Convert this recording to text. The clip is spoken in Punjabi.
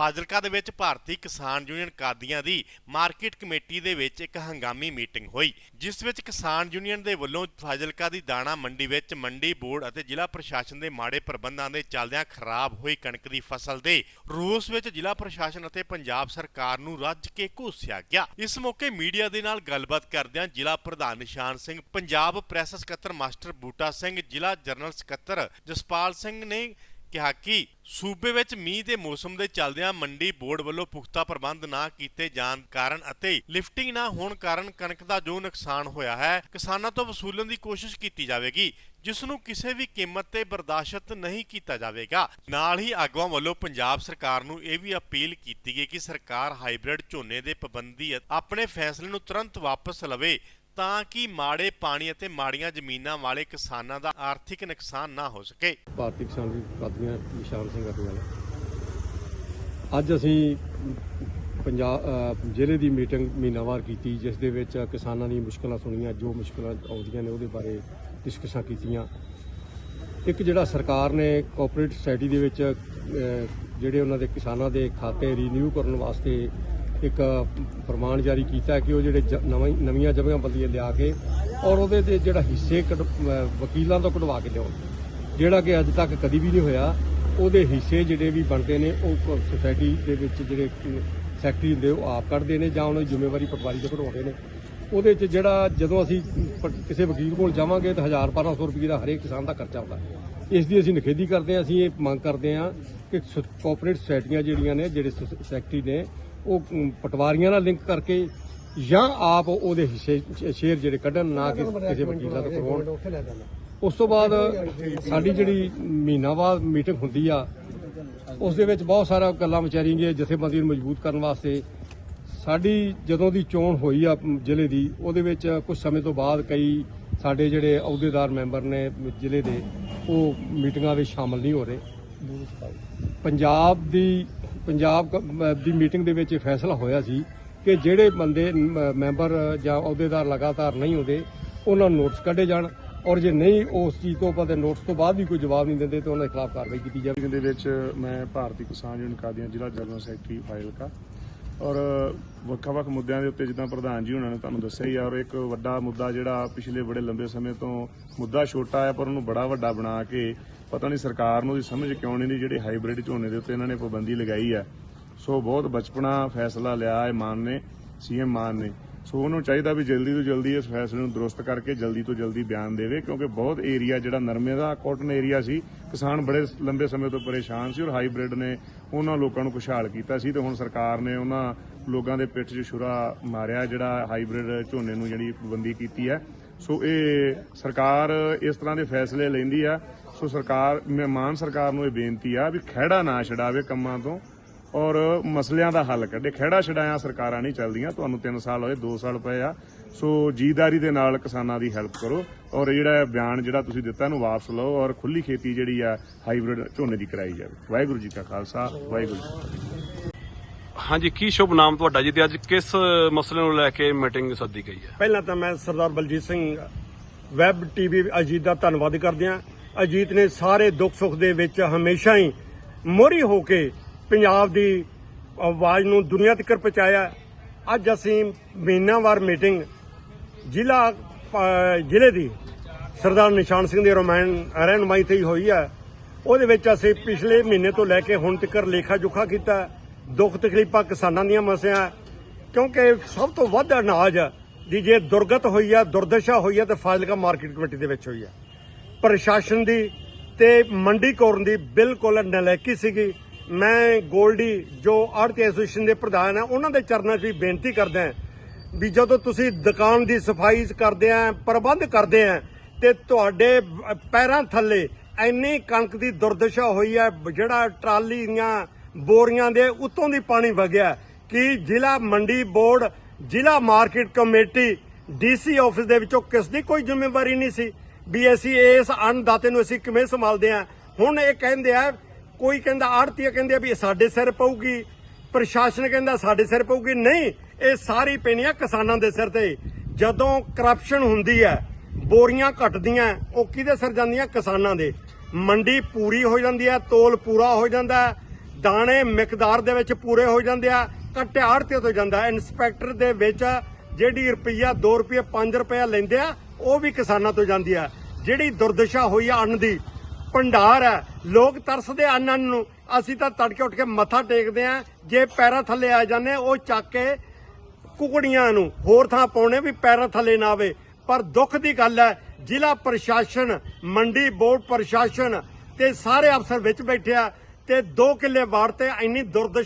ਫਾਜ਼ਿਲਕਾ ਦੇ ਵਿੱਚ ਭਾਰਤੀ ਕਿਸਾਨ ਯੂਨੀਅਨ ਕਾਦੀਆਂ ਦੀ ਮਾਰਕੀਟ ਕਮੇਟੀ ਦੇ ਵਿੱਚ ਇੱਕ ਹੰਗਾਮੀ ਮੀਟਿੰਗ ਹੋਈ, ਜਿਸ ਵਿੱਚ ਕਿਸਾਨ ਯੂਨੀਅਨ ਦੇ ਵੱਲੋਂ ਫਾਜ਼ਿਲਕਾ ਦੀ ਦਾਣਾ ਮੰਡੀ ਵਿੱਚ ਮੰਡੀ ਬੋਰਡ ਅਤੇ ਜ਼ਿਲ੍ਹਾ ਪ੍ਰਸ਼ਾਸਨ ਦੇ ਮਾੜੇ ਪ੍ਰਬੰਧਾਂ ਦੇ ਚੱਲਦਿਆਂ ਖਰਾਬ ਹੋਈ ਕਣਕ ਦੀ ਫਸਲ ਦੇ ਰੋਸ ਵਿੱਚ ਜ਼ਿਲ੍ਹਾ ਪ੍ਰਸ਼ਾਸਨ ਅਤੇ ਪੰਜਾਬ ਸਰਕਾਰ ਨੂੰ ਰੱਜ ਕੇ ਘੋਸਿਆ ਗਿਆ। ਇਸ ਮੌਕੇ ਮੀਡੀਆ ਦੇ ਨਾਲ ਗੱਲਬਾਤ ਕਰਦਿਆਂ ਜ਼ਿਲ੍ਹਾ ਪ੍ਰਧਾਨ ਨਿਸ਼ਾਨ ਸਿੰਘ, ਪੰਜਾਬ ਪ੍ਰੈਸ ਸਕੱਤਰ ਮਾਸਟਰ ਬੂਟਾ ਸਿੰਘ, ਜ਼ਿਲ੍ਹਾ ਜਨਰਲ ਸਕੱਤਰ ਜਸਪਾਲ ਸਿੰਘ ਨੇ ਕਿਹਾ ਕਿ ਸੂਬੇ ਵਿੱਚ ਮੀਂਹ ਦੇ ਮੌਸਮ ਦੇ ਚੱਲਦਿਆਂ ਮੰਡੀ ਬੋਰਡ ਵੱਲੋਂ ਪੁਖਤਾ ਪ੍ਰਬੰਧ ਨਾ ਕੀਤੇ ਜਾਣ ਕਾਰਨ ਅਤੇ ਲਿਫਟਿੰਗ ਨਾ ਹੋਣ ਕਾਰਨ ਕਣਕ ਦਾ ਜੋ ਨੁਕਸਾਨ ਹੋਇਆ ਹੈ, ਕਿਸਾਨਾਂ ਤੋਂ ਵਸੂਲਣ ਦੀ ਕੋਸ਼ਿਸ਼ ਕੀਤੀ ਜਾਵੇਗੀ, ਜਿਸ ਨੂੰ ਕਿਸੇ ਵੀ ਕੀਮਤ ਤੇ ਬਰਦਾਸ਼ਤ ਨਹੀਂ ਕੀਤਾ ਜਾਵੇਗਾ। ਨਾਲ ਹੀ ਆਗੂਆਂ ਵੱਲੋਂ ਪੰਜਾਬ ਸਰਕਾਰ ਨੂੰ ਇਹ ਵੀ ਅਪੀਲ ਕੀਤੀ ਗਈ ਕਿ ਸਰਕਾਰ ਹਾਈਬ੍ਰਿਡ ਝੋਨੇ ਦੇ ਪਾਬੰਦੀ ਆਪਣੇ ਫੈਸਲੇ ਨੂੰ ਤੁਰੰਤ ਵਾਪਸ ਲਵੇ ਤਾਂ ਕਿ ਮਾੜੇ ਪਾਣੀ ਅਤੇ ਮਾੜੀਆਂ ਜ਼ਮੀਨਾਂ ਵਾਲੇ ਕਿਸਾਨਾਂ ਦਾ ਆਰਥਿਕ ਨੁਕਸਾਨ ਨਾ ਹੋ ਸਕੇ। ਭਾਰਤੀ ਕਿਸਾਨ ਦੀ ਕਾਦੀਆਂ ਨਿਸ਼ਾਨ ਸਿੰਘ ਅਟਵਾਲ ਅੱਜ ਅਸੀਂ ਪੰਜਾਬ ਜ਼ਿਲ੍ਹੇ ਦੀ ਮੀਟਿੰਗ ਮਹੀਨਾਵਾਰ ਕੀਤੀ, ਜਿਸ ਦੇ ਵਿੱਚ ਕਿਸਾਨਾਂ ਦੀਆਂ ਮੁਸ਼ਕਲਾਂ ਸੁਣੀਆਂ, ਜੋ ਮੁਸ਼ਕਲਾਂ ਆਉਂਦੀਆਂ ਨੇ ਉਹਦੇ ਬਾਰੇ ਡਿਸਕਸ਼ਨਾਂ ਕੀਤੀਆਂ। ਇੱਕ ਜਿਹੜਾ ਸਰਕਾਰ ਨੇ ਕੋਆਪਰੇਟ ਸੋਸਾਇਟੀ ਦੇ ਵਿੱਚ ਜਿਹੜੇ ਉਹਨਾਂ ਦੇ ਕਿਸਾਨਾਂ ਦੇ ਖਾਤੇ ਰੀਨਿਊ ਕਰਨ ਵਾਸਤੇ ਇੱਕ ਫਰਮਾਨ ਜਾਰੀ ਕੀਤਾ ਕਿ ਉਹ ਜਿਹੜੇ ਜ- ਨਵਾਂ, ਨਵੀਆਂ ਜਮ੍ਹਾਂ ਬੰਦੀਆਂ ਲਿਆ ਕੇ ਔਰ ਉਹਦੇ ਤੇ ਜਿਹੜਾ ਹਿੱਸੇ ਕਢ- ਵਕੀਲਾਂ ਤੋਂ ਕਢਵਾ ਕੇ ਲਿਆਉਣ। ਜਿਹੜਾ ਕਿ ਅੱਜ ਤੱਕ ਕਦੀ ਵੀ ਨਹੀਂ ਹੋਇਆ, ਉਹਦੇ ਹਿੱਸੇ ਜਿਹੜੇ ਵੀ ਬਣਦੇ ਨੇ, ਉਹ ਸੁਸਾਇਟੀ ਦੇ ਵਿੱਚ ਜਿਹੜੇ ਸੈਕਟਰੀ ਹੁੰਦੇ ਉਹ ਆਪ ਕੱਢਦੇ ਨੇ ਜਾਂ ਉਹਨਾਂ ਦੀ ਜ਼ਿੰਮੇਵਾਰੀ ਪਟਵਾਰੀ 'ਤੇ ਕਢਵਾਉਂਦੇ ਨੇ। ਉਹਦੇ 'ਚ ਜਿਹੜਾ ਜਦੋਂ ਅਸੀਂ ਪ- ਕਿਸੇ ਵਕੀਲ ਕੋਲ ਜਾਵਾਂਗੇ ਤਾਂ 1000 1200 ਰੁਪਏ ਦਾ ਹਰੇਕ ਕਿਸਾਨ ਦਾ ਖਰਚਾ ਹੁੰਦਾ ਇਸ ਦੀ ਅਸੀਂ ਨਿਖੇਧੀ ਕਰਦੇ ਹਾਂ, ਅਸੀਂ ਇਹ ਮੰਗ ਕਰਦੇ ਹਾਂ ਕਿ ਕੋਆਪਰੇਟ ਸੁਸਾਇਟੀਆਂ ਜਿਹੜੀਆਂ ਨੇ, ਜਿਹੜੇ ਸ- ਸੈਕਟਰੀ ਨੇ ਉਹ ਪਟਵਾਰੀਆਂ ਨਾਲ ਲਿੰਕ ਕਰਕੇ ਜਾਂ ਆਪ ਉਹਦੇ ਹਿੱਸੇ ਸ਼ੇਅਰ ਜਿਹੜੇ ਕੱਢਣ ਨਾ ਕਿ ਕਿਸੇ ਵਕੀਲਾਂ ਤੋਂ ਕਰਵਾਉਣ। ਉਸ ਤੋਂ ਬਾਅਦ ਸਾਡੀ ਜਿਹੜੀ ਮਹੀਨਾ ਬਾਅਦ ਮੀਟਿੰਗ ਹੁੰਦੀ ਆ ਉਸ ਦੇ ਵਿੱਚ ਬਹੁਤ ਸਾਰਾ ਗੱਲਾਂ ਵਿਚਾਰੀਆਂ ਜਥੇਬੰਦੀ ਨੂੰ ਮਜ਼ਬੂਤ ਕਰਨ ਵਾਸਤੇ। ਸਾਡੀ ਜਦੋਂ ਦੀ ਚੋਣ ਹੋਈ ਆ ਜ਼ਿਲ੍ਹੇ ਦੀ ਉਹਦੇ ਵਿੱਚ ਕੁਝ ਸਮੇਂ ਤੋਂ ਬਾਅਦ ਕਈ ਸਾਡੇ ਜਿਹੜੇ ਅਹੁਦੇਦਾਰ ਮੈਂਬਰ ਨੇ ਜ਼ਿਲ੍ਹੇ ਦੇ ਉਹ ਮੀਟਿੰਗਾਂ ਵਿੱਚ ਸ਼ਾਮਲ ਨਹੀਂ ਹੋ ਰਹੇ। ਪੰਜਾਬ ਦੀ ਪੰਜਾਬ ਕ- ਦੀ ਮੀਟਿੰਗ ਦੇ ਵਿੱਚ ਇਹ ਫੈਸਲਾ ਹੋਇਆ ਸੀ ਕਿ ਜਿਹੜੇ ਬੰਦੇ ਮੈਂਬਰ ਜਾਂ ਅਹੁਦੇਦਾਰ ਲਗਾਤਾਰ ਨਹੀਂ ਹੁੰਦੇ ਉਹਨਾਂ ਨੂੰ ਨੋਟਿਸ ਕੱਢੇ ਜਾਣ ਔਰ ਜੇ ਨਹੀਂ ਉਸ ਚੀਜ਼ ਤੋਂ ਪਤਾ ਨੋਟਿਸ ਤੋਂ ਬਾਅਦ ਵੀ ਕੋਈ ਜਵਾਬ ਨਹੀਂ ਦਿੰਦੇ ਤਾਂ ਉਹਨਾਂ ਦੇ ਖਿਲਾਫ ਕਾਰਵਾਈ ਕੀਤੀ ਜਾਵੇ। ਜਿਹਦੇ ਵਿੱਚ ਮੈਂ ਭਾਰਤੀ ਕਿਸਾਨ ਯੂਨੀਅਨ ਕਾਦੀਆਂ ਜ਼ਿਲ੍ਹਾ ਜਨਰਲ ਸੈਕਟਰੀ ਫਾਇਲਕਾ ਔਰ ਵੱਖ-ਵੱਖ ਮੁੱਦਿਆਂ ਦੇ ਉੱਤੇ ਜਿੱਦਾਂ ਪ੍ਰਧਾਨ ਜੀ ਉਹਨਾਂ ਨੇ ਤੁਹਾਨੂੰ ਦੱਸਿਆ ਹੀ ਆ, ਔਰ ਇੱਕ ਵੱਡਾ ਮੁੱਦਾ ਜਿਹੜਾ ਪਿਛਲੇ ਬੜੇ ਲੰਬੇ ਸਮੇਂ ਤੋਂ ਮੁੱਦਾ ਛੋਟਾ ਹੈ ਪਰ ਉਹਨੂੰ ਬੜਾ ਵੱਡਾ ਬਣਾ ਕੇ ਪਤਾ ਨਹੀਂ ਸਰਕਾਰ ਨੂੰ ਉਹਦੀ ਸਮਝ ਕਿਉਂ ਨਹੀਂ ਜਿਹੜੇ ਹਾਈਬ੍ਰਿਡ ਝੋਨੇ ਦੇ ਉੱਤੇ ਇਹਨਾਂ ਨੇ ਪਾਬੰਦੀ ਲਗਾਈ ਹੈ ਸੋ ਬਹੁਤ ਬਚਪਨਾ ਫੈਸਲਾ ਲਿਆ ਹੈ ਮਾਨ ਨੇ, ਸੀਐਮ ਮਾਨ ਨੇ। ਸੋ ਉਹਨੂੰ ਚਾਹੀਦਾ ਵੀ ਜਲਦੀ ਤੋਂ ਜਲਦੀ ਇਸ ਫੈਸਲੇ ਨੂੰ ਦਰੁਸਤ ਕਰਕੇ ਜਲਦੀ ਤੋਂ ਜਲਦੀ ਬਿਆਨ ਦੇਵੇ, ਕਿਉਂਕਿ ਬਹੁਤ ਏਰੀਆ ਜਿਹੜਾ ਨਰਮੇ ਦਾ ਕਾਟਨ ਏਰੀਆ ਸੀ, ਕਿਸਾਨ ਬੜੇ ਲੰਬੇ ਸਮੇਂ ਤੋਂ ਪਰੇਸ਼ਾਨ ਸੀ ਔਰ ਹਾਈਬ੍ਰਿਡ ਨੇ ਉਹਨਾਂ ਲੋਕਾਂ ਨੂੰ ਖੁਸ਼ਹਾਲ ਕੀਤਾ ਸੀ ਤੇ ਹੁਣ ਸਰਕਾਰ ਨੇ ਉਹਨਾਂ ਲੋਕਾਂ ਦੇ ਪਿੱਠ 'ਚ ਛੁਰਾ ਮਾਰਿਆ ਜਿਹੜਾ ਹਾਈਬ੍ਰਿਡ ਝੋਨੇ ਨੂੰ ਜਿਹੜੀ ਪਾਬੰਦੀ ਕੀਤੀ ਹੈ। ਸੋ ਇਹ ਸਰਕਾਰ ਇਸ ਤਰ੍ਹਾਂ ਦੇ ਫੈਸਲੇ ਲੈਂਦੀ ਆ। ਸੋ ਸਰਕਾਰ, ਮਹਿਮਾਨ ਸਰਕਾਰ ਨੂੰ ਇਹ ਬੇਨਤੀ ਆ ਵੀ ਖਹਿੜਾ ਨਾ ਛਡਾਵੇ ਕੰਮਾਂ ਤੋਂ। ਔਰ ਮਸਲਿਆਂ ਦਾ ਹੱਲ ਕੱਢੇ। ਖਹਿੜਾ ਛਡਾਇਆ ਸਰਕਾਰਾਂ ਨਹੀਂ ਚੱਲਦੀਆਂ ਤੁਹਾਨੂੰ 3 ਸਾਲ ਹੋਏ 2 ਸਾਲ ਪਏ ਆ। ਸੋ ਜੀਦਾਰੀ ਦੇ ਨਾਲ ਕਿਸਾਨਾਂ ਦੀ ਹੈਲਪ ਕਰੋ ਔਰ ਜਿਹੜਾ ਬਿਆਨ ਜਿਹੜਾ ਤੁਸੀਂ ਦਿੱਤਾ ਇਹਨੂੰ ਵਾਪਸ ਲਓ ਔਰ ਖੁੱਲੀ ਖੇਤੀ ਜਿਹੜੀ ਆ ਹਾਈਬ੍ਰਿਡ ਝੋਨੇ ਦੀ ਕਰਾਈ ਜਾਵੇ। ਵਾਹਿਗੁਰੂ ਜੀ ਕਾ ਖਾਲਸਾ ਵਾਹਿਗੁਰੂ ਜੀ ਕੀ ਫਤਿਹ। ਹਾਂਜੀ ਕੀ ਸ਼ੁਭ ਨਾਮ ਤੁਹਾਡਾ ਜੀ ਤੇ ਅੱਜ ਕਿਸ ਮਸਲੇ ਨੂੰ ਲੈ ਕੇ ਮੀਟਿੰਗ ਸੱਦੀ ਗਈ ਹੈ? ਪਹਿਲਾਂ ਤਾਂ ਮੈਂ ਸਰਦਾਰ ਬਲਜੀਤ ਸਿੰਘ ਵੈਬ ਟੀਵੀ ਅਜੀਤ ਦਾ ਧੰਨਵਾਦ ਕਰਦੇ ਹਾਂ ਅਜੀਤ ਨੇ ਸਾਰੇ ਦੁੱਖ ਸੁੱਖ ਦੇ ਵਿੱਚ ਹਮੇਸ਼ਾ ਹੀ ਮੋਹਰੀ ਹੋ ਕੇ ਪੰਜਾਬ ਦੀ ਆਵਾਜ਼ ਨੂੰ ਦੁਨੀਆ ਤੱਕ ਪਹੁੰਚਾਇਆ। ਅੱਜ ਅਸੀਂ ਮਹੀਨਾਵਾਰ ਮੀਟਿੰਗ ਜ਼ਿਲ੍ਹਾ ਜ਼ਿਲ੍ਹੇ ਦੀ ਸਰਦਾਰ ਨਿਸ਼ਾਨ ਸਿੰਘ ਦੀ ਰੋਮਾਨ ਰਹਿਨਮਾਈ ਤੇ ਹੋਈ ਹੈ। ਉਹਦੇ ਵਿੱਚ ਅਸੀਂ ਪਿਛਲੇ ਮਹੀਨੇ ਤੋਂ ਲੈ ਕੇ ਹੁਣ ਤੱਕ ਲੇਖਾ ਜੁਖਾ ਕੀਤਾ। ਦੁੱਖ ਤਕਲੀਫਾਂ ਕਿਸਾਨਾਂ ਦੀਆਂ ਮਸਿਆਂ, ਕਿਉਂਕਿ ਸਭ ਤੋਂ ਵੱਧ ਅਨਾਜ ਦੀ ਜੇ ਦੁਰਗਤ ਹੋਈ ਹੈ ਦੁਰਦਸ਼ਾ ਹੋਈ ਹੈ ਤੇ ਫਾਜ਼ਿਲਕਾ ਮਾਰਕੀਟ ਕਮੇਟੀ ਦੇ ਵਿੱਚ ਹੋਈ ਹੈ ਪ੍ਰਸ਼ਾਸਨ ਦੀ ਤੇ ਮੰਡੀ ਕੌਰਨ ਦੀ ਬਿਲਕੁਲ ਨਲਾਇਕੀ ਸੀਗੀ। ਮੈਂ ਗੋਲਡੀ, ਜੋ ਆੜਤੀ ਐਸੋਸੀਏਸ਼ਨ ਦੇ ਪ੍ਰਧਾਨ ਹੈ ਉਹਨਾਂ ਦੇ ਚਰਨਾਂ 'ਚ ਵੀ ਬੇਨਤੀ ਕਰਦਾ ਹਾਂ ਵੀ ਜਦੋਂ ਤੁਸੀਂ ਦੁਕਾਨ ਦੀ ਸਫ਼ਾਈ ਕਰਦੇ ਆ, ਪ੍ਰਬੰਧ ਕਰਦੇ ਆ, ਤੇ ਤੁਹਾਡੇ ਪੈਰਾਂ ਥੱਲੇ ਇੰਨੀ ਕਣਕ ਦੀ ਦੁਰਦਸ਼ਾ ਹੋਈ ਹੈ ਜਿਹੜਾ ਟਰਾਲੀ ਦੀਆਂ ਬੋਰੀਆਂ ਦੇ ਉੱਤੋਂ ਦੀ ਪਾਣੀ ਵਗਿਆ, ਕਿ ਜ਼ਿਲ੍ਹਾ ਮੰਡੀ ਬੋਰਡ, ਜ਼ਿਲ੍ਹਾ ਮਾਰਕੀਟ ਕਮੇਟੀ, ਡੀਸੀ ਆਫਿਸ ਦੇ ਵਿੱਚੋਂ ਕਿਸ ਦੀ ਕੋਈ ਜ਼ਿੰਮੇਵਾਰੀ ਨਹੀਂ ਸੀ? ਵੀ ਅਸੀਂ ਇਸ ਅੰਨਦਾਤੇ ਨੂੰ ਅਸੀਂ ਕਿਵੇਂ ਸੰਭਾਲਦੇ ਆ? ਹੁਣ ਇਹ ਕਹਿੰਦੇ ਆ ਕੋਈ ਕਹਿੰਦਾ ਆੜਤੀਆ ਕਹਿੰਦੇ ਆ ਵੀ ਸਾਡੇ ਸਿਰ ਪਊਗੀ, ਪ੍ਰਸ਼ਾਸਨ ਕਹਿੰਦਾ ਸਾਡੇ ਸਿਰ ਪਊਗੀ। ਨਹੀਂ, ਇਹ ਸਾਰੀ ਪੈਣੀਆਂ ਕਿਸਾਨਾਂ ਦੇ ਸਿਰ ਤੇ। ਜਦੋਂ ਕਰਪਸ਼ਨ ਹੁੰਦੀ ਹੈ, ਬੋਰੀਆਂ ਘਟਦੀਆਂ, ਉਹ ਕਿਹਦੇ ਸਿਰ ਜਾਂਦੀਆਂ? ਕਿਸਾਨਾਂ ਦੇ। ਮੰਡੀ ਪੂਰੀ ਹੋ ਜਾਂਦੀ ਹੈ, ਤੋਲ ਪੂਰਾ ਹੋ ਜਾਂਦਾ ਦਾਣੇ ਮਿਕਦਾਰ ਦੇ ਵਿੱਚ ਪੂਰੇ ਹੋ ਜਾਂਦੇ ਆ ਕੱਟਿਆ ਆੜਤੇ ਤੋਂ ਜਾਂਦਾ ਇਨਸਪੈਕਟਰ ਦੇ ਵਿੱਚ ਜਿਹੜੀ ਰੁਪਈਆ 2 ਰੁਪਏ 5 ਰੁਪਏ ਲੈਂਦੇ ਆ, ਉਹ ਵੀ ਕਿਸਾਨਾਂ ਤੋਂ ਜਾਂਦੀ ਆ। ਜਿਹੜੀ ਦੁਰਦਸ਼ਾ ਹੋਈ ਆ ਅੰਨ ਦੀ ਭੰਡਾਰ ਹੈ। ਲੋਕ ਤਰਸਦੇ ਆ ਨੂੰ। ਅਸੀਂ ਤਾਂ ਤੜਕੇ ਉੱਠ ਕੇ ਮੱਥਾ ਟੇਕਦੇ ਆ। ਜੇ ਪੈਰਾਂ ਥੱਲੇ ਆ ਜਾਂਦੇ ਉਹ ਚੱਕ ਕੇ ਕੁਕੜੀਆਂ ਨੂੰ ਹੋਰ ਥਾਂ ਪਾਉਣੇ ਵੀ ਪੈਰਾਂ ਥੱਲੇ ਨਾ ਆਵੇ। ਪਰ ਦੁੱਖ ਦੀ ਗੱਲ ਹੈ, ਜ਼ਿਲ੍ਹਾ ਪ੍ਰਸ਼ਾਸਨ, ਮੰਡੀ ਬੋਰਡ ਪ੍ਰਸ਼ਾਸਨ ਤੇ ਸਾਰੇ ਅਫਸਰ ਵਿੱਚ ਬੈਠਿਆ ਤੇ 2 ਕਿੱਲੇ ਵਾੜ ਤੇ ਇੰਨੀ ਦੁਰਦਸ਼ਾ